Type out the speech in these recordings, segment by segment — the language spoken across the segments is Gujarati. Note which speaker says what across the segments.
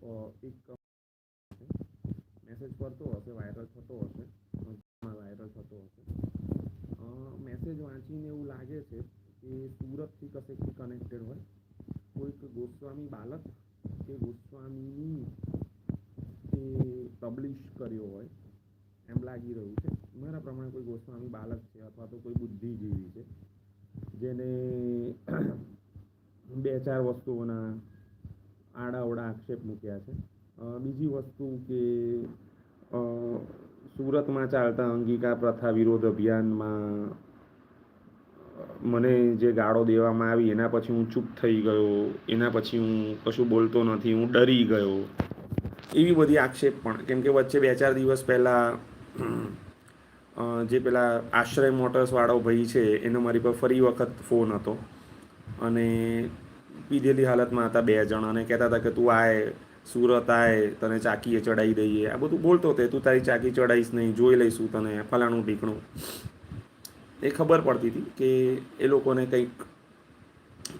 Speaker 1: એક મેસેજ કરતો હશે વાયરલ થતો હશે વાયરલ થતો હશે અ, મેસેજ વાંચીને એવું લાગે છે કે સુરતથી કશેકથી કનેક્ટેડ હોય કોઈક ગોસ્વામી બાલક કે ગોસ્વામીની કે પબ્લિશ કર્યો હોય એમ લાગી રહ્યું છે મારા પ્રમાણે કોઈ ગોસ્વામી બાલક છે અથવા તો કોઈ બુદ્ધિજીવી છે જેને બે ચાર વસ્તુઓના આડાઅવડા આક્ષેપ મૂક્યા છે અ, બીજી વસ્તુ કે અ, સુરતમાં ચાલતા અંગિકા પ્રથા વિરોધ અભિયાનમાં મને જે ગાળો દેવામાં આવી એના પછી હું ચૂપ થઈ ગયો, એના પછી હું કશું બોલતો નથી, હું ડરી ગયો. એવી બધી આક્ષેપ પણ, કેમ કે વચ્ચે બે ચાર દિવસ પહેલાં જે પેલા આશ્રય મોટર્સવાળો ભાઈ છે, એનો મારી પર ફરી વખત ફોન હતો. અને પીધેલી હાલતમાં હતા બે જણ અને કહેતા હતા કે તું આય સુરત આય, તને ચાકીએ ચડાવી દઈએ. આ બધું બોલતો હતો તું તારી ચાકી ચડાવીશ નહીં, જોઈ લઈશું તને, ફલાણું ઢીકણું. એ ખબર પડતી હતી કે એ લોકોને કંઈક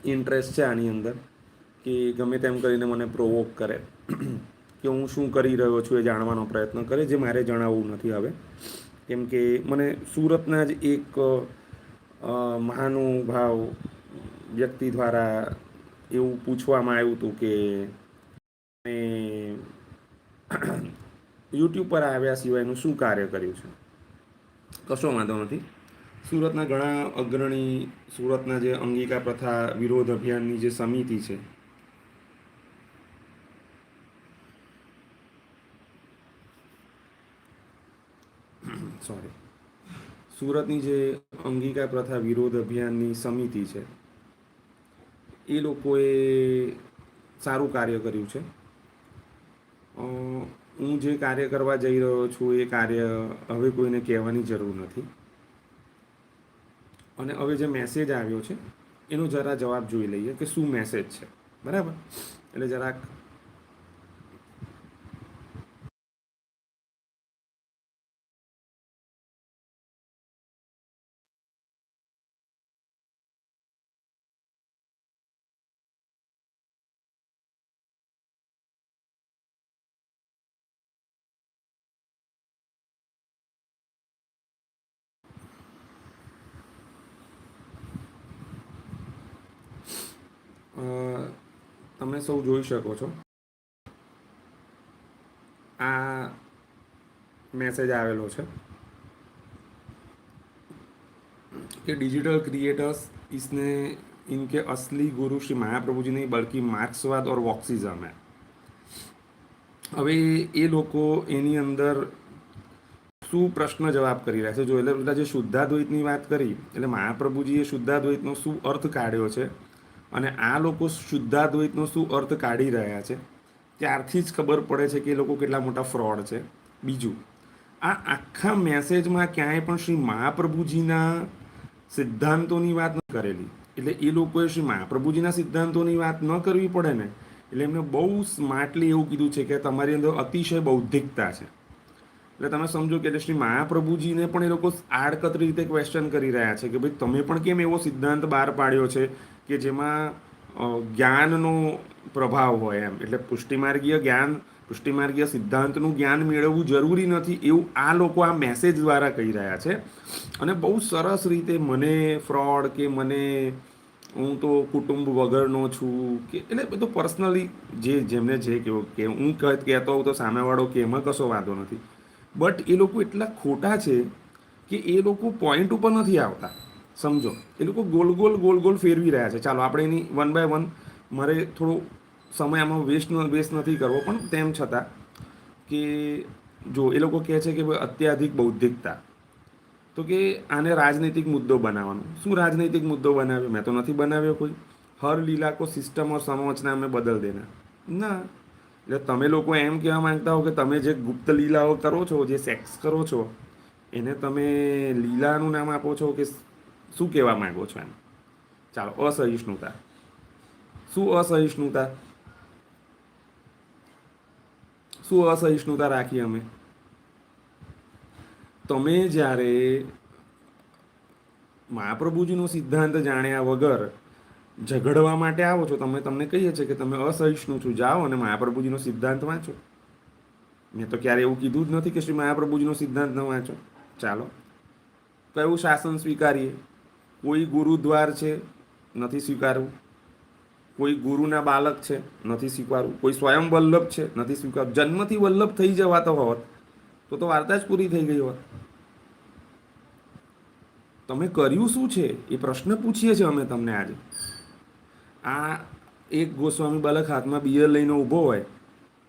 Speaker 1: ઇન્ટરેસ્ટ છે આની અંદર કે ગમે તેમ કરીને મને પ્રોવોક કરે. કે હું શું કરી રહ્યો છું એ જાણવાનો પ્રયત્ન કરે, જે મારે જણાવવું નથી હવે. કેમ કે મને સુરતના જ એક મહાનુભાવ વ્યક્તિ દ્વારા એવું પૂછવામાં આવ્યું હતું કે તમે યુટ્યુબ પર આવ્યા સિવાયનું શું કાર્ય કર્યું છે? કશો વાંધો નથી. સુરતના ઘણા અગ્રણી સુરતના જે અંગિકા પ્રથા વિરોધ અભિયાનની જે સમિતિ છે સોરી સુરતની જે અંગિકા પ્રથા વિરોધ અભિયાનની સમિતિ છે, એ લોકોએ સારું કાર્ય કર્યું છે. હું જે કાર્ય કરવા જઈ રહ્યો છું એ કાર્ય હવે કોઈને કહેવાની જરૂર નથી. અને હવે જે મેસેજ આવ્યો છે, એનો જરા જવાબ જોઈ લઈએ કે શું મેસેજ છે. બરાબર? એટલે જરાક અ, તમે સૌ જોઈ શકો છો. આ મેસેજ આવેલો છે. કે ડિજિટલ ક્રિએટર્સ ઇસને ઇનકે અસલી ગુરુ શ્રી મહાપ્રભુજી નહીં બલકી માર્ક્સવાદ ઓર વોક્સિઝમ હે. હવે એ લોકો એની અંદર શું પ્રશ્ન જવાબ કરી રહ્યા છે? જો એટલે બધા જે શુદ્ધાદ્વૈતની વાત કરી, એટલે મહાપ્રભુજીએ શુદ્ધાદ્વૈતનો શું અર્થ કાઢ્યો છે? અને આ લોકો શુદ્ધાદ્વૈતનો શું અર્થ કાઢી રહ્યા છે? ત્યારથી જ ખબર પડે છે કે એ લોકો કેટલા મોટા ફ્રોડ છે. બીજું, આ આખા મેસેજમાં ક્યાંય પણ શ્રી મહાપ્રભુજીના સિદ્ધાંતોની વાત ન કરેલી. એટલે એ લોકોએ શ્રી મહાપ્રભુજીના સિદ્ધાંતોની વાત ન કરવી પડે ને, એટલે એમને બહુ સ્માર્ટલી એવું કીધું છે કે તમારી અંદર અતિશય બૌદ્ધિકતા છે. એટલે તમે સમજો કે શ્રી મહાપ્રભુજીને પણ એ લોકો આડકતરી રીતે ક્વેશ્ચન કરી રહ્યા છે કે ભાઈ તમે પણ કેમ એવો સિદ્ધાંત બહાર પાડ્યો છે કે જેમાં જ્ઞાનનો પ્રભાવ હોય એમ? એટલે પુષ્ટિમાર્ગીય જ્ઞાન, પુષ્ટિમાર્ગીય સિદ્ધાંતનું જ્ઞાન મેળવવું જરૂરી નથી એવું આ લોકો આ મેસેજ દ્વારા કહી રહ્યા છે. અને બહુ સરસ રીતે મને ફ્રોડ કે મને હું તો કુટુંબ વગરનો છું કે એટલે બધું પર્સનલી જે જેમને જે કહેવું કે હું કહ- કહેતો હોઉં તો સામેવાળો કે એમાં કશો વાંધો નથી. બટ એ લોકો એટલા ખોટા છે કે એ લોકો પોઈન્ટ ઉપર નથી આવતા. સમજો? એ લોકો ગોલ ગોલ ગોલ ગોલ ફેરવી રહ્યા છે. ચાલો, આપણે એની વન બાય વન મારે થોડો સમય આમાં વેસ્ટ વેસ્ટ નથી કરવો, પણ તેમ છતાં કે જો, એ લોકો કહે છે કે ભાઈ અત્યાધિક બૌદ્ધિકતા. તો કે આને રાજનૈતિક મુદ્દો બનાવવાનો. શું રાજનૈતિક મુદ્દો બનાવ્યો? મેં તો નથી બનાવ્યો કોઈ. હર લીલા કો સિસ્ટમ ઓર સંરચના મેં બદલ દેના ના. એટલે તમે લોકો એમ કહેવા માંગતા હો કે તમે જે ગુપ્ત લીલાઓ કરો છો, જે સેક્સ કરો છો, એને તમે લીલાનું નામ આપો છો કે શું કહેવા માંગો છો એમ? ચાલો, અસહિષ્ણુતા. શું અસહિષ્ણુતા? શું અસહિષ્ણુતા રાખી અમે? તમે જ્યારે મહાપ્રભુજીનો સિદ્ધાંત જાણ્યા વગર ઝઘડવા માટે આવો છો. તમે તમને કહીએ છીએ કે તમે અસહિષ્ણુ છું. જાઓ અને મહાપ્રભુજીનો સિદ્ધાંત વાંચો. મેં તો ક્યારે એવું કીધું જ નથી કે શ્રી મહાપ્રભુજીનો સિદ્ધાંત ન વાંચો. ચાલો. કયું શાસન સ્વીકારીએ. કોઈ ગુરુદ્વાર છે, નથી સ્વીકારવું. કોઈ ગુરુના બાલક છે, નથી સ્વીકારવું. કોઈ સ્વયં વલ્લભ છે, નથી સ્વીકારવું. જન્મથી વલ્લભ થઈ જવાતો હોત, તો તો વાર્તા જ પૂરી થઈ ગઈ હોત. તમે કર્યું શું છે? એ પ્રશ્ન પૂછીએ છીએ અમે તમને આજે. આ એક ગોસ્વામી બાલક હાથમાં બિયર લઈને ઊભો હોય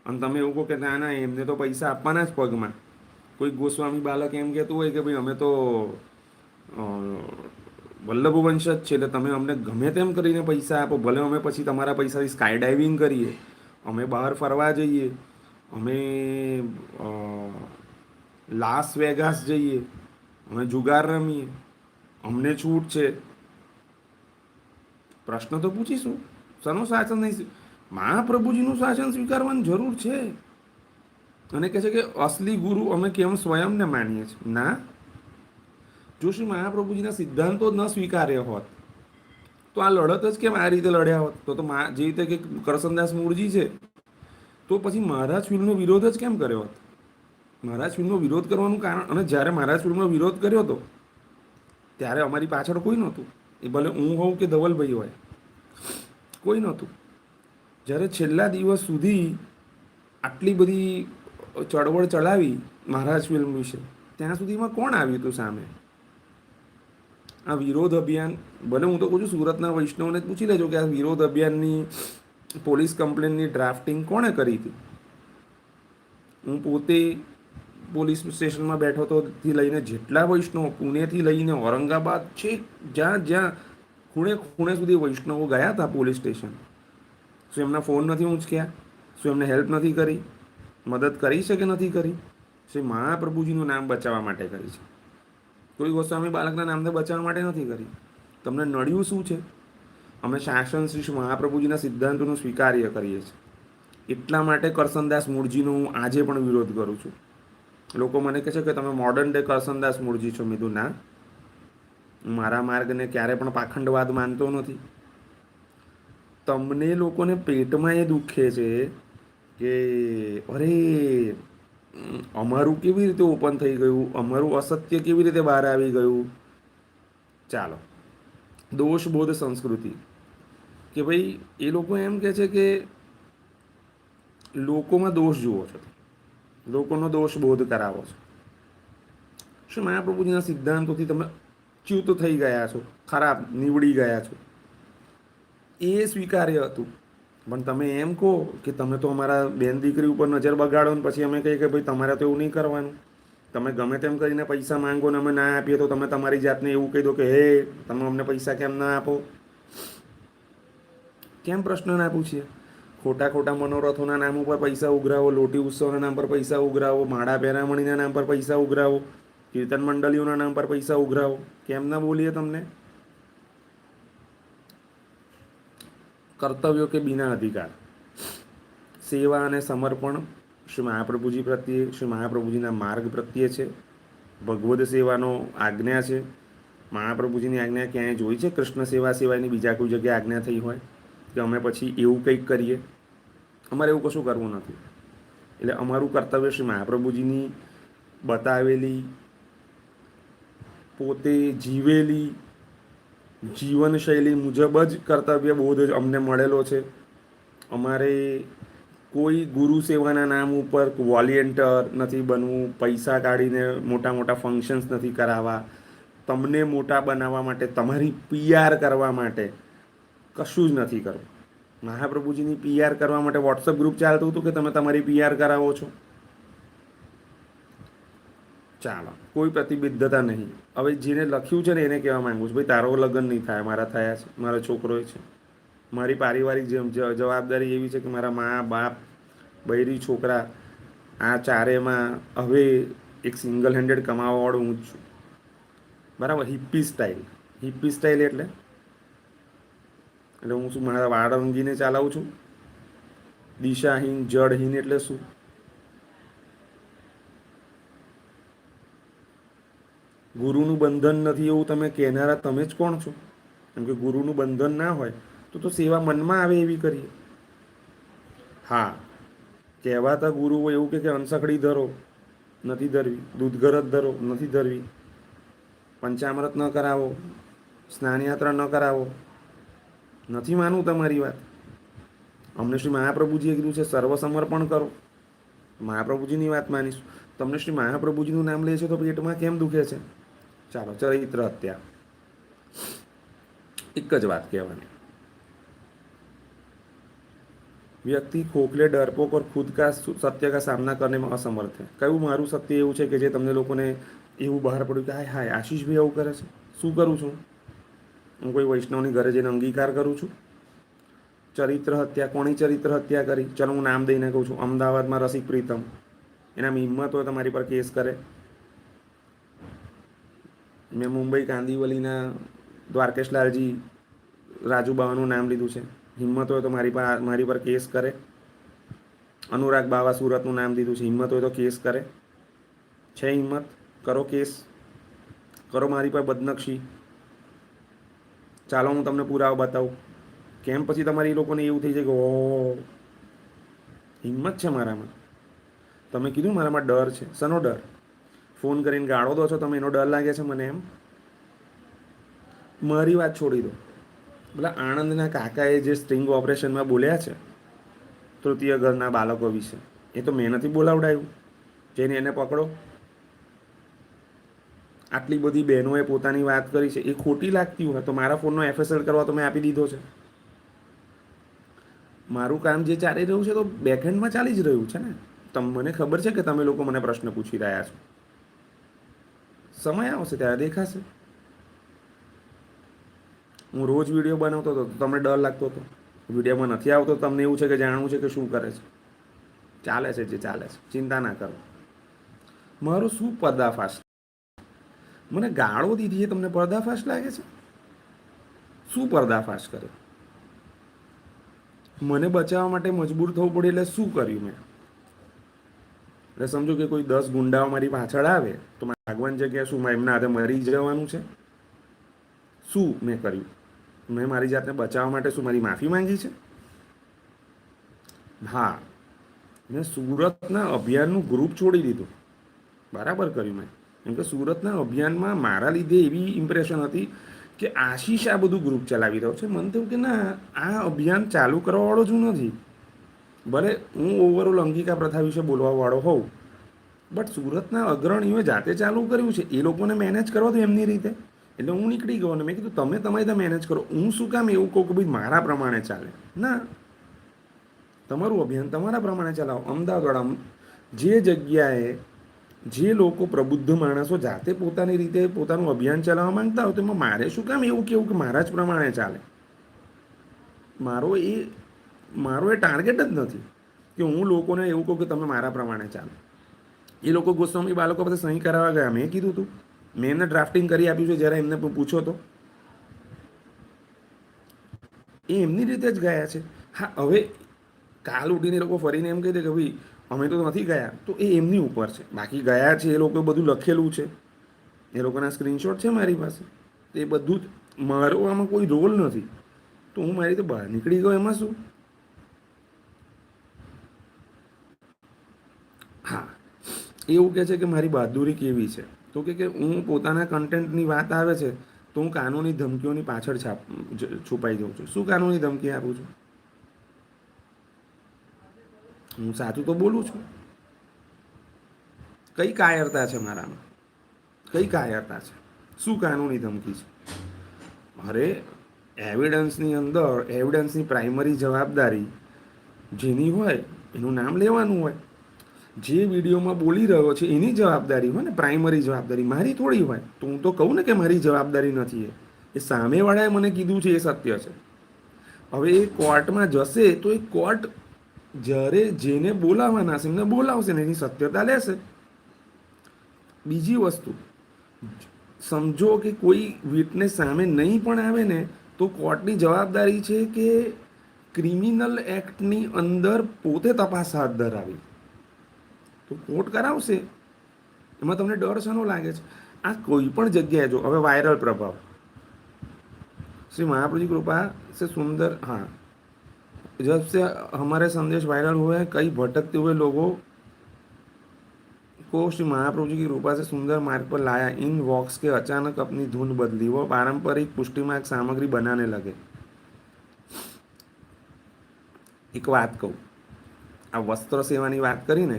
Speaker 1: અને તમે એવું કહો કે ના ના, એમને તો પૈસા આપવાના જ પગમાં. કોઈ ગોસ્વામી બાલક એમ કહેતું હોય કે ભાઈ અમે તો વલ્લભ વંશ જ છે, એટલે તમે અમને ગમે તેમ કરીને પૈસા આપો, ભલે અમે પછી તમારા પૈસાથી સ્કાય ડાઇવિંગ કરીએ, અમે બહાર ફરવા જઈએ, અમે લાસ વેગાસ જઈએ, અમે જુગાર રમીએ, અમને છૂટ છે. પ્રશ્ન તો પૂછીશું. સનું શાસન નહીં મહાપ્રભુજીનું શાસન સ્વીકારવાની જરૂર છે. અને કહે છે કે અસલી ગુરુ અમે કેમ સ્વયંને માનીએ છીએ? ના. જો શ્રી મહાપ્રભુજીના સિદ્ધાંતો ન સ્વીકાર્ય હોત, તો આ લડત જ કેમ આ રીતે લડ્યા હોત? તો તો જે રીતે કે કરસનદાસ મૂળજી છે, તો પછી મહારાજ ફિલ્મનો વિરોધ જ કેમ કર્યો હોત? મહારાજ ફિલ્મનો વિરોધ કરવાનું કારણ, અને જ્યારે મહારાજ ફિલ્મનો વિરોધ કર્યો હતો ત્યારે અમારી પાછળ કોઈ નહોતું. એ ભલે હું હોઉં કે ધવલભાઈ હોય. કોઈ નહોતું. જ્યારે છેલ્લા દિવસ સુધી આટલી બધી ચળવળ ચલાવી મહારાજ ફિલ્મ વિશે, ત્યાં સુધીમાં કોણ આવ્યું હતું સામે? આ વિરોધ અભિયાન, ભલે હું તો કહું છું સુરતના વૈષ્ણવને પૂછી લેજો કે આ વિરોધ અભિયાનની પોલીસ કમ્પ્લેનની ડ્રાફ્ટિંગ કોણે કરી હતી? હું પોતે પોલીસ સ્ટેશનમાં બેઠો તો થી લઈને જેટલા વૈષ્ણવ પુણેથી લઈને ઔરંગાબાદ છે, જ્યાં જ્યાં ખૂણે ખૂણે સુધી વૈષ્ણવો ગયા હતા પોલીસ સ્ટેશન. શું એમના ફોન નથી ઊંચક્યા? શું એમને હેલ્પ નથી કરી? મદદ કરી છે કે નથી કરી? શ્રી મહાપ્રભુજીનું નામ બચાવવા માટે કરી છે? કોઈ ગોસ્વામી બાળકના નામને બચાવવા માટે નથી કરી? તમને નડ્યું શું છે? અમે શાસન શ્રી મહાપ્રભુજીના સિદ્ધાંતોનું સ્વીકાર્ય કરીએ છીએ. એટલા માટે કરસનદાસ મૂળજીનો હું આજે પણ વિરોધ કરું છું. લોકો મને કહે છે કે તમે મોડર્ન ડે કરસનદાસ મૂળજી છો, મીધું ના. મારા માર્ગને ક્યારે પણ પાખંડવાદ માનતો નથી. તમને લોકોને પેટમાં એ દુખે છે કે, અરે, અમારું કેવી રીતે ઓપન થઈ ગયું? અમારું અસત્ય કેવી રીતે બહાર આવી ગયું? ચાલો. દોષ, બોધ, સંસ્કૃતિ. કે ભાઈ, એ લોકો એમ કહે છે કે, લોકોમાં દોષ જુઓ છો લોકોનો દોષ બોધ કરાવો છો. શું મહાપ્રભુજીના સિદ્ધાંતોથી તમે ચ્યુત થઈ ગયા છો? ખરાબ, નીવડી ગયા છો. એ સ્વીકાર્ય હતું. પણ તમે એમ કહો કે તમે તો અમારા બેન દીકરી ઉપર નજર બગાડો ને પછી અમે કહીએ કે ભાઈ તમારે તો એવું નહીં કરવાનું. તમે ગમે તેમ કરીને પૈસા માંગો ને અમે ના આપીએ તો તમે તમારી જાતને એવું કહી દો કે, હે, તમે અમને પૈસા કેમ ના આપો? કેમ પ્રશ્ન ના પૂછીએ? ખોટા ખોટા મનોરથોના નામ ઉપર પૈસા ઉઘરાવો, લોટી ઉત્સવના નામ પર પૈસા ઉઘરાવો, માળા પહેરામણીના નામ પર પૈસા ઉઘરાવો, કીર્તન મંડળીઓના નામ પર પૈસા ઉઘરાવો. કેમ ના બોલીએ તમને? કર્તવ્યો કે બિના અધિકાર? સેવા અને સમર્પણ શ્રી મહાપ્રભુજી પ્રત્યે, શ્રી મહાપ્રભુજીના માર્ગ પ્રત્યે છે. ભગવદ્ સેવાનો આજ્ઞા છે. મહાપ્રભુજીની આજ્ઞા ક્યાંય જોઈ છે? કૃષ્ણ સેવા સિવાયની બીજા કોઈ જગ્યાએ આજ્ઞા થઈ હોય? કે અમે પછી એવું કંઈક કરીએ? અમારે એવું કશું કરવું નથી. એટલે અમારું કર્તવ્ય શ્રી મહાપ્રભુજીની બતાવેલી, પોતે જીવેલી જીવનશૈલી મુજબ જ કર્તવ્ય બોધ જ અમને મળેલો છે. અમારે કોઈ ગુરુ સેવાના નામ ઉપર વોલિયન્ટર નથી બનવું, પૈસા કાઢીને મોટા મોટા ફંક્શન્સ નથી કરાવવા. તમને મોટા બનાવવા માટે, તમારી પીઆર કરવા માટે કશું જ નથી કરવું. મહાપ્રભુજીની પીઆર કરવા માટે વોટ્સઅપ ગ્રુપ ચાલતું હતું કે તમે તમારી પીઆર કરાવો છો? ચાલો, કોઈ પ્રતિબદ્ધતા નહીં. હવે જેને લખ્યું છે ને એને કહેવા માંગુ છું. ભાઈ, તારો લગ્ન નહીં થાય, મારા થયા છે, મારો છોકરો છે. મારી પારિવારિક જવાબદારી એવી છે કે મારા મા, બાપ, બૈરી, છોકરા, આ ચારેમાં હવે એક સિંગલ હેન્ડેડ કમાવાવાળો હું જ છું. બરાબર હિપ્પી સ્ટાઇલ હિપ્પી સ્ટાઇલ એટલે એટલે હું શું, મારા વાળ રંગીને ચાલાવું છું? દિશાહીન જડહીન એટલે શું? ગુરુનું બંધન નથી એવું તમે કહેનારા તમે જ કોણ છો? કેમ કે ગુરુનું બંધન ના હોય, તો તો સેવા મનમાં આવે એવી કરીએ. હા, કહેવાતા ગુરુઓ એવું કે કે અનસખડી ધરો, નથી ધરવી. દૂધગરજ ધરો, નથી ધરવી. પંચામૃત ન કરાવો. સ્નાનયાત્રા ન કરાવો. નથી માનવું તમારી વાત. અમને શ્રી મહાપ્રભુજીએ કીધું છે, સર્વસમર્પણ કરો. મહાપ્રભુજીની વાત માનીશું. તમને શ્રી મહાપ્રભુજીનું નામ લે છે તો પેટમાં કેમ દુખે છે? ચાલો, ચરિત્ર હત્યા એક જ વાત કહેવાની. વ્યક્તિ ખોખલે ડરપોક ઓર ખુદ કા સત્ય કા સામના કરવામાં અસમર્થ હે કયું મારું સત્ય એવું છે કે જે તમને લોકોને એવું બહાર પડ્યું કે, હાય હાય, આશીષભાઈ એવું કરે છે? શું કરું છું? હું કોઈ વૈષ્ણવની ઘરે જઈને અંગીકાર કરું છું. ચરિત્ર હત્યા કોની ચરિત્ર હત્યા કરી? ચલો હું નામ દઈને કહું છું, અમદાવાદમાં રસિક પ્રીતમ. એના હિંમત હોય તમારી પર કેસ કરે મેં મુંબઈ કાંદીવલીના દ્વારકેશલાલજી રાજુબાવાનું નામ લીધું છે. હિંમત હોય તો મારી પર મારી પર કેસ કરે અનુરાગ બાવા સુરતનું નામ દીધું છે. હિંમત હોય તો કેસ કરે છે હિંમત? કરો કેસ. કરો મારી પર બદનક્ષી. ચાલો હું તમને પુરાવા બતાવું. કેમ પછી તમારી લોકોને એવું થઈ જાય કે ઓ હિંમત છે મારામાં. તમે કીધું મારામાં ડર છે. શનો ડર? ફોન કરીને ગાળો દો છો તમે, એનો ડર લાગે છે મને એમ? મારી વાત છોડી દો. પેલા આણંદના કાકાએ જે સ્ટ્રિંગ ઓપરેશનમાં બોલ્યા છે, તૃતીય ઘરના બાળકો વિશે. એ તો મેં નથી બોલાવડાયું. જઈને એને પકડો. આટલી બધી બહેનોએ પોતાની વાત કરી છે, એ ખોટી લાગતી હોય તો મારા ફોનનો એફએસએલ કરવા મેં આપી દીધો છે. મારું કામ જે ચાલી રહ્યું છે તો બેકહેન્ડમાં ચાલી જ રહ્યું છે ને. મને ખબર છે કે તમે લોકો મને પ્રશ્ન પૂછી રહ્યા છો. સમય આવશે ત્યારે દેખાશે. હું રોજ વીડિયો બનાવતો હતો તમને ડર લાગતો હતો. વિડીયોમાં નથી આવતો તમને એવું છે કે જાણવું છે કે શું કરે છે. ચાલે છે જે ચાલે છે, ચિંતા ના કરો. મારું શું પર્દાફાશ? મને ગાળો દીધી છે, તમને પર્દાફાશ લાગે છે? શું પર્દાફાશ કર્યો? મને બચાવવા માટે મજબૂર થવું પડે એટલે શું કર્યું મેં? એટલે સમજો કે કોઈ દસ ગુંડાઓ મારી પાછળ આવે, તો મારે ભાગવાની જગ્યાએ શું? એમના હાથે મરી જવાનું છે? શું મેં કર્યું? મેં મારી જાતને બચાવવા માટે શું મારી માફી માંગી છે? હા. મેં સુરતના અભિયાનનું ગ્રુપ છોડી દીધું. બરાબર કર્યું મેં. કેમ કે સુરતના અભિયાનમાં મારા લીધે એવી ઇમ્પ્રેશન હતી કે આશીષ આ બધું ગ્રુપ ચલાવી રહ્યો છે. મને થયું કે ના, આ અભિયાન ચાલુ કરવાવાળો જ નથી. ભલે હું ઓવરઓલ અંગિકા પ્રથા વિશે બોલવાવાળો હોઉં બટ સુરતના અગ્રણીઓએ જાતે ચાલુ કર્યું છે. એ લોકોને મેનેજ કરવા તો એમની રીતે. એટલે હું નીકળી ગયો અને મેં કીધું, તમે તમારી રીતે મેનેજ કરો. હું શું કામ એવું કહું કે ભાઈ મારા પ્રમાણે ચાલે? ના. તમારું અભિયાન તમારા પ્રમાણે ચલાવો. અમદાવાદ જે જગ્યાએ જે લોકો પ્રબુદ્ધ માણસો જાતે પોતાની રીતે પોતાનું અભિયાન ચલાવવા માંગતા હોય તો એમાં મારે શું કામ એવું કેવું કે મારા જ પ્રમાણે ચાલે? મારો એ મારો એ ટાર્ગેટ જ નથી કે હું લોકોને એવું કહું કે તમે મારા પ્રમાણે ચાલો. એ લોકો ગોસ્વામી બાળકો પાસે સહી કરાવવા ગયા. મેં કીધું હતું મેં એમને ડ્રાફ્ટિંગ કરી આપ્યું છે. જ્યારે એમને પૂછો તો. એ એમની રીતે જ ગયા છે. હા, હવે કાલ ઉઠીને લોકો ફરીને એમ કહી દે કે ભાઈ અમે તો નથી ગયા. તો એ એમની ઉપર છે. બાકી ગયા છે એ લોકો બધું લખેલું છે. એ લોકોના સ્ક્રીનશોટ છે મારી પાસે. એ બધું જ મારો આમાં કોઈ રોલ નથી. તો હું મારી રીતે બહાર નીકળી ગયો, એમાં શું? હા. એવું કહે છે કે મારી બહાદુરી કેવી છે? તો કે હું પોતાના કન્ટેન્ટની વાત આવે છે, તો હું કાનૂની ધમકીઓની પાછળ છાપ છુપાઈ જાઉં છું. શું કાનૂની ધમકી આપું છું? હું સાચું તો બોલું છું. કઈ કાયરતા છે મારામાં? કઈ કાયરતા છે? શું કાનૂની ધમકી છે? અરે એવિડન્સની અંદર એવિડન્સની પ્રાઇમરી જવાબદારી જેની હોય, એનું નામ લેવાનું હોય. જે વિડીયોમાં બોલી રહ્યો છે, એની જવાબદારી હોય ને પ્રાઇમરી જવાબદારી મારી થોડી હોય. તો હું તો કહું ને કે મારી જવાબદારી નથી એ. સામેવાળાએ મને કીધું છે, એ સત્ય છે. હવે એ કોર્ટમાં જશે તો એ કોર્ટ જ્યારે જેને બોલાવવાના છે, એમને બોલાવશે ને એની સત્યતા લેશે. બીજી વસ્તુ, સમજો કે કોઈ વિટનેસ સામે નહીં પણ આવે ને, તો કોર્ટની જવાબદારી છે કે ક્રિમિનલ એક્ટની અંદર પોતે તપાસ હાથ ધરાવી. તો કોર્ટ કરાવશે. એમાં તમને ડર શેનો લાગે છે? આ કોઈ પણ જગ્યાએ જો, હવે વાયરલ પ્રભાવ. શ્રી મહાપ્રભુજી કૃપા, શ્રી સુંદર, હા. जब से हमारे संदेश वायरल हुए हैं कई भटकते हुए लोगों को श्री महाप्रभु जी की कृपा से सुंदर मार्ग पर लाया इन वॉक्स के अचानक अपनी धुन बदली वो पारंपरिक पुष्टि मार्ग सामग्री बनाने लगे એક વાત કહું આ વસ્ત્ર સેવાની વાત કરીને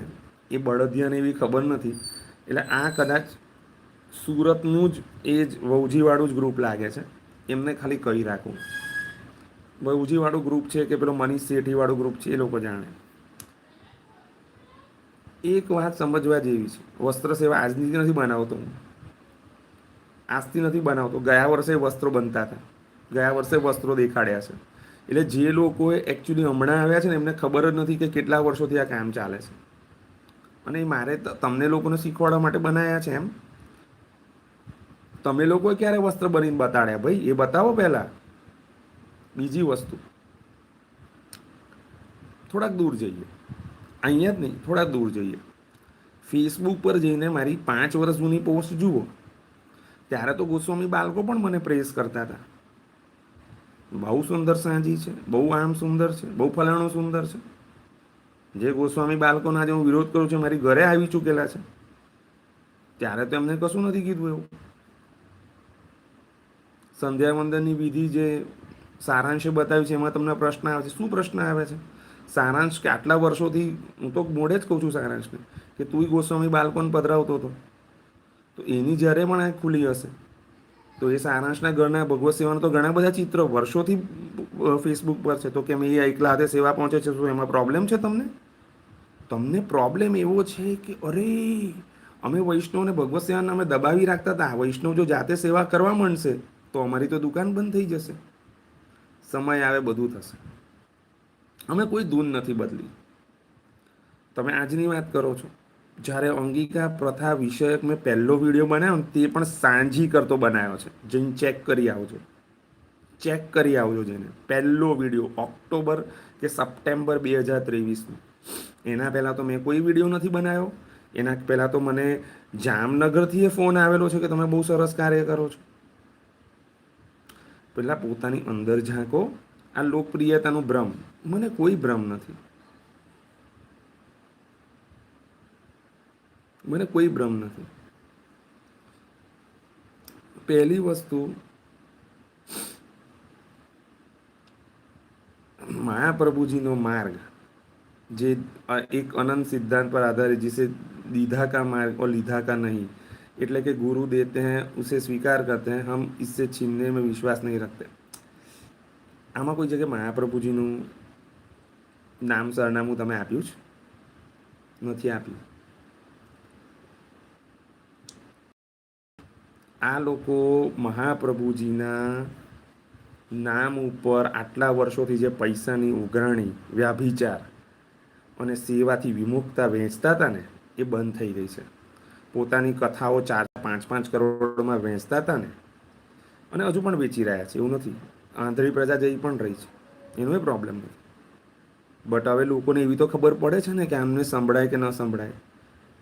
Speaker 1: એ બળદિયાને એવી ખબર નથી એટલે આ કદાચ સુરતનું જ એ જ વૌજીવાળું જ ગ્રુપ લાગે છે એમને ખાલી કહી રાખું વૌજીવાળું ગ્રુપ છે કે પેલો મનીષ શેઠીવાળું ગ્રુપ છે, એ લોકો જાણે. એક વાત સમજવા જેવી છે. વસ્ત્ર સેવા આજની નથી બનાવતો હું. આજથી નથી બનાવતો. ગયા વર્ષે વસ્ત્રો બનતા હતા. ગયા વર્ષે વસ્ત્રો દેખાડ્યા છે. એટલે જે લોકોએ એકચ્યુઅલી હમણાં આવ્યા છે ને, એમને ખબર જ નથી કે કેટલા વર્ષોથી આ કામ ચાલે છે. અને એ મારે તમને લોકોને શીખવાડવા માટે બનાવ્યા છે એમ. તમે લોકોએ ક્યારે વસ્ત્ર બનીને બતાડ્યા? ભાઈ, એ બતાવો પહેલાં. બીજી વસ્તુ. થોડાક દૂર જઈએ. અહીંયા જ નહીં, થોડાક દૂર જઈએ. ફેસબુક પર જઈને મારી પાંચ વર્ષ જૂની પોસ્ટ જુઓ. ત્યારે તો ગોસ્વામી બાળકો પણ મને પ્રેસ કરતા હતા. બહુ સુંદર સાંજી છે, બહુ આમ સુંદર છે, બહુ ફલાણું સુંદર છે. જે ગોસ્વામી બાળકોનો આજે હું વિરોધ કરું છું, મારી ઘરે આવી ચૂકેલા છે. ત્યારે તો એમને કશું નથી કીધું એવું. સંધ્યા વંદનની વિધિ જે સારાંશે બતાવ્યું છે, એમાં તમને પ્રશ્ન આવે છે. શું પ્રશ્ન આવે છે? સારાંશ કે આટલા વર્ષોથી હું તો મોડે જ કહું છું સારાંશને કે તુંય ગોસ્વામી બાળકોને પધરાવતો હતો. તો એની જ્યારે પણ આંખ ખુલી હશે, તો એ સારાંશના ઘરના ભગવત સેવાના તો ઘણા બધા ચિત્રો વર્ષોથી ફેસબુક પર છે. તો કેમ એ એકલા હાથે સેવા પહોંચે છે, શું એમાં પ્રોબ્લેમ છે તમને? તમને પ્રોબ્લેમ એવો છે કે અરે, અમે વૈષ્ણવને ભગવત સેવાને અમે દબાવી રાખતા હતા. વૈષ્ણવ જો જાતે સેવા કરવા માંડશે, તો અમારી તો દુકાન બંધ થઈ જશે. સમય આવે બધું થશે. અમે કોઈ ધૂન નથી બદલી. તમે આજની વાત કરો છો. જ્યારે અંગિકા પ્રથા વિષયક મેં પહેલો વીડિયો બનાવ્યો તે પણ સાંજી કરતો બનાવ્યો છે. જઈને ચેક કરી આવજો. ચેક કરી આવજો જેને. પહેલો વીડિયો ઓક્ટોબર કે સપ્ટેમ્બર બે હજાર ત્રેવીસનો. એના પહેલાં તો મેં કોઈ વીડિયો નથી બનાવ્યો એના પહેલાં તો મને જામનગરથી એ ફોન આવેલો છે કે તમે બહુ સરસ કાર્ય કરો છો. પહેલાં પોતાની અંદર ઝાંકો, આ લોકપ્રિયતાનો ભ્રમ. મને કોઈ ભ્રમ નથી. મને કોઈ ભ્રમ નથી. પહેલી વસ્તુ મહાપ્રભુજીનો માર્ગ, જે એક અનંત સિદ્ધાંત પર આધારિત, જે દીધા કા માર્ગ ઓર લીધા કા નહીં. એટલે કે ગુરુ देते हैं उसे स्वीकार करते हैं हम इससे छीनने में विश्वास नहीं रखते આમાં કોઈ જગ્યાએ મહાપ્રભુજીનું નામ, સરનામું તમે આપ્યું છે નથી આપ્યું. આ લોકો મહાપ્રભુજીના નામ ઉપર આટલા વર્ષોથી જે પૈસાની ઉઘરાણી, વ્યાભિચાર અને સેવાથી વિમુખતા વેચતા હતા ને, એ બંધ થઈ ગઈ છે. પોતાની કથાઓ ચાર પાંચ પાંચ કરોડમાં વેચતા હતા ને, અને હજુ પણ વેચી રહ્યા છે, એવું નથી. આંધળી પ્રજા જઈ પણ રહી છે. એનો એ પ્રોબ્લેમ નથી. બટ હવે લોકોને એવી તો ખબર પડે છે ને કે આમને સંભળાય કે ન સંભળાય.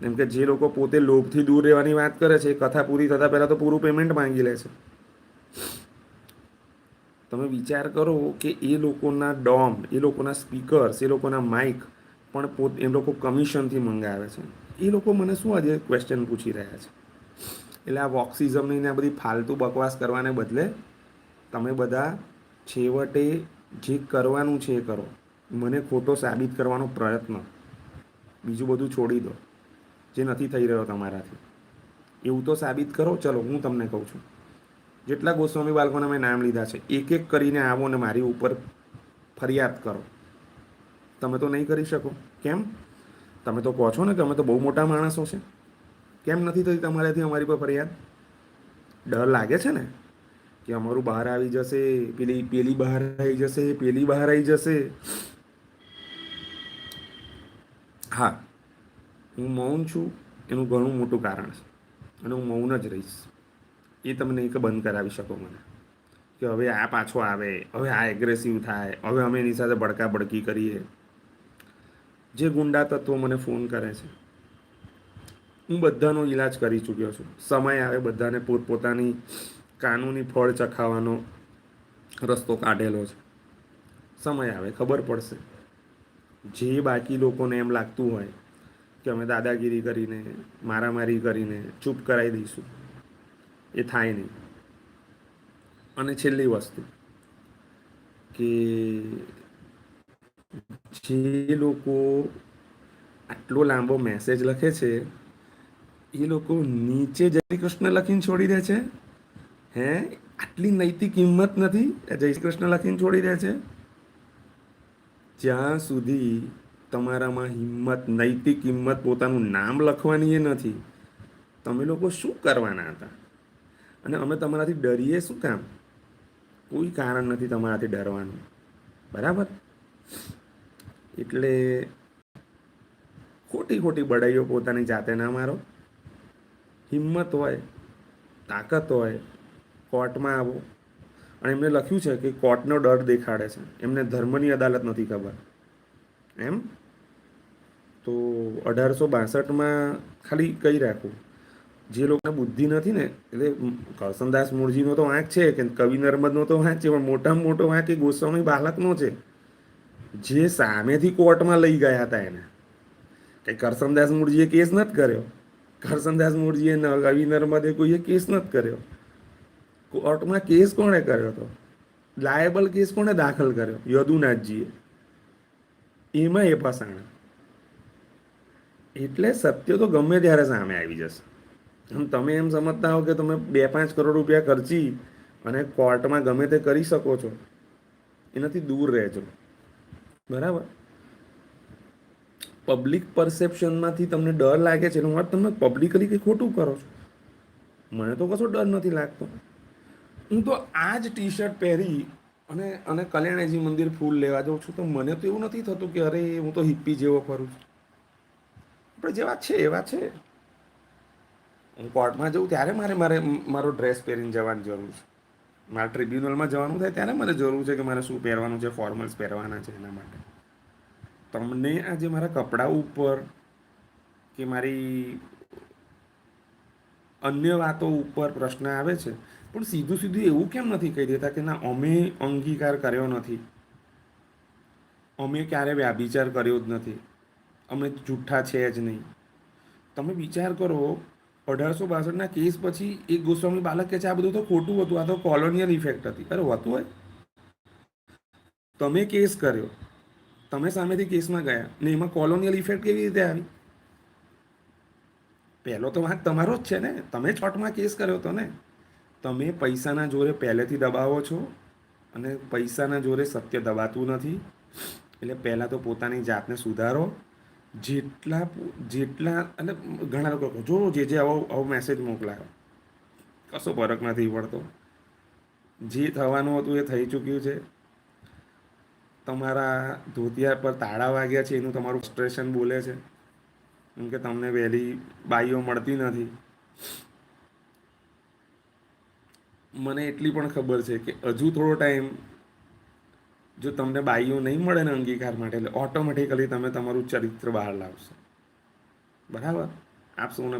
Speaker 1: કેમ કે જે લોકો પોતે લોભથી દૂર રહેવાની વાત કરે છે, એ કથા પૂરી થતાં પહેલાં તો પૂરું પેમેન્ટ માંગી લે છે. તમે વિચાર કરો કે એ લોકોના ડોમ, એ લોકોના સ્પીકર્સ એ લોકોના માઇક પણ પોત એ લોકો કમિશનથી મંગાવે છે. એ લોકો મને શું આજે ક્વેશ્ચન પૂછી રહ્યા છે? એટલે આ વોક્સિઝમની ને બધી ફાલતુ બકવાસ કરવાને બદલે તમે બધા છેવટે જે કરવાનું છે એ કરો. મને ખોટો સાબિત કરવાનો પ્રયત્ન. બીજું બધું છોડી દો. જે નથી થઈ રહ્યો તમારાથી. એવું તો સાબિત કરો. ચલો, હું તમને કહું છું. જેટલા ગોસ્વામી બાળકોને મેં નામ લીધા છે એક એક કરીને આવો ને મારી ઉપર ફરિયાદ કરો. તમે તો નહીં કરી શકો. કેમ? તમે તો કહો છો ને કે અમે તો બહુ મોટા માણસો છે. કેમ નથી થતી તમારાથી અમારી પર ફરિયાદ? ડર લાગે છે ને? કે અમારું બહાર આવી જશે, પેલી પેલી બહાર આવી જશે, પેલી બહાર આવી જશે. હા, હું મૌન છું, એનું ઘણું મોટું કારણ છે. અને હું મૌન જ રહીશ. એ તમને એક બંધ કરાવી શકો મને. કે હવે આ પાછો આવે, હવે આ એગ્રેસિવ થાય, હવે અમે એની સાથે બડકા બડકી કરીએ. જે ગુંડા તત્વો મને ફોન કરે છે, હું બધાનો ઈલાજ કરી ચૂક્યો છું. સમય આવે, બધાને પોતપોતાની કાનૂની ફળ ચખાવાનો રસ્તો કાઢેલો છે. સમય આવે, ખબર પડશે. જે બાકી લોકોને એમ લાગતું હોય કે અમે દાદાગીરી કરીને, મારામારી કરીને ચૂપ કરાવી દઈશું, એ થાય નહીં. અને છેલ્લી વસ્તુ, કે જે લોકો આટલો લાંબો મેસેજ લખે છે, એ લોકો નીચે જય કૃષ્ણ લખીને છોડી દે છે. હે? આટલી નૈતિક કિંમત નથી જય કૃષ્ણ લખીને છોડી દે છે? જ્યાં સુધી તમારામાં હિંમત, નૈતિક કિંમત પોતાનું નામ લખવાની એ નથી, તમે લોકો શું કરવાના હતા? અને અમે તમારાથી ડરીએ શું કામ? કોઈ કારણ નથી તમારાથી ડરવાનું. બરાબર? એટલે ખોટી ખોટી બડાઈઓ પોતાની જાતે ના મારો. હિંમત હોય, તાકાત હોય, કોર્ટમાં આવો. અને એમને લખ્યું છે કે કોર્ટનો ડર દેખાડે છે. એમને ધર્મની અદાલત નથી ખબર. એમ? તો અઢારસો બાસઠમાં ખાલી કહી રાખું. જે લોકોને બુદ્ધિ નથી ને, એટલે કરસનદાસ મૂળજીનો તો વાંક છે કે કવિ નર્મદનો તો વાંક છે, પણ મોટામાં મોટો વાંક એ ગોસ્વામી બાલકનો છે. જે સામેથી કોર્ટમાં લઈ ગયા હતા એને. કે કરસનદાસ મૂળજીએ કેસ નથી કર્યો. કરસનદાસ મૂળજીએ કવિ નર્મદે કોઈએ કેસ નથી કર્યો. કોર્ટમાં કેસ કોણે કર્યો હતો? લાયબલ કેસ કોણે દાખલ કર્યો? યદુનાથજીએ. એમાં એ ફસાણા. એટલે સત્ય તો ગમે ત્યારે સામે આવી જશે. આમ તમે એમ સમજતા હો કે તમે બે પાંચ કરોડ રૂપિયા ખર્ચી અને કોર્ટમાં ગમે તે કરી શકો છો. એનાથી દૂર રહેજો. બરાબર. પબ્લિક પરસેપ્શનમાંથી તમને ડર લાગે છે એનું વાત તમે પબ્લિકલી કંઈ ખોટું કરો છો. મને તો કશો ડર નથી લાગતો. હું તો આ જ ટી શર્ટ પહેરી અને અને કલ્યાણજી મંદિર ફૂલ લેવા જાઉં છું તો મને તો એવું નથી થતું કે અરે હું તો હિપ્પી જેવો ફરું છું. આપણે જેવા છે એવા છે. હું કોર્ટમાં જઉં ત્યારે મારે મારે, મારો ડ્રેસ પહેરીને જવાની જરૂર છે. મારે ટ્રિબ્યુનલમાં જવાનું થાય ત્યારે મને જરૂર છે કે મારે શું પહેરવાનું છે ફોર્મલ્સ પહેરવાના છે એના માટે. તમને આજે મારા કપડા ઉપર કે મારી અન્ય વાતો ઉપર પ્રશ્ન આવે છે, પણ સીધું સીધું એવું કેમ નથી કહી દેતા કે ના, અમે અંગીકાર કર્યો નથી. અમે ક્યારે વ્યાભિચાર કર્યો જ નથી. અમે જૂઠા છે જ નહીં. તમે વિચાર કરો અઢારસો બાસઠના કેસ પછી એક ગોસ્વામી બાલક કે છે, આ બધું તો ખોટું હતું, આ તો કોલોનિયલ ઇફેક્ટ હતી. અરે, હોતું હોય. તમે કેસ કર્યો, તમે સામેથી કેસમાં ગયા, ને એમાં કોલોનિયલ ઇફેક્ટ કેવી રીતે આવી? પહેલો તો વાંક તમારો જ છે ને, તમે છોટમાં કેસ કર્યો હતો ને. તમે પૈસાના જોરે પહેલેથી દબાવો છો, અને પૈસાના જોરે સત્ય દબાતું નથી. એટલે પહેલાં તો પોતાની જાતને સુધારો જેટલા જેટલા અને ઘણા લોકો જો જે જે આવો આવો મેસેજ મોકલાયો. કશો ફરક નથી પડતો. જે થવાનું હતું એ થઈ ચૂક્યું છે. તમારા ધોતિયા પર તાળા વાગ્યા છે એનું તમારું ફ્રસ્ટ્રેશન બોલે છે. કેમ કે તમને વહેલી બાઈઓ મળતી નથી. મને એટલી પણ ખબર છે કે હજુ થોડો ટાઈમ જો તમને બાઈઓ નહીં મળે ને અંગીકાર માટે, એટલે ઓટોમેટિકલી તમે તમારું ચરિત્ર બહાર લાવશો. બરાબર? આપ સૌને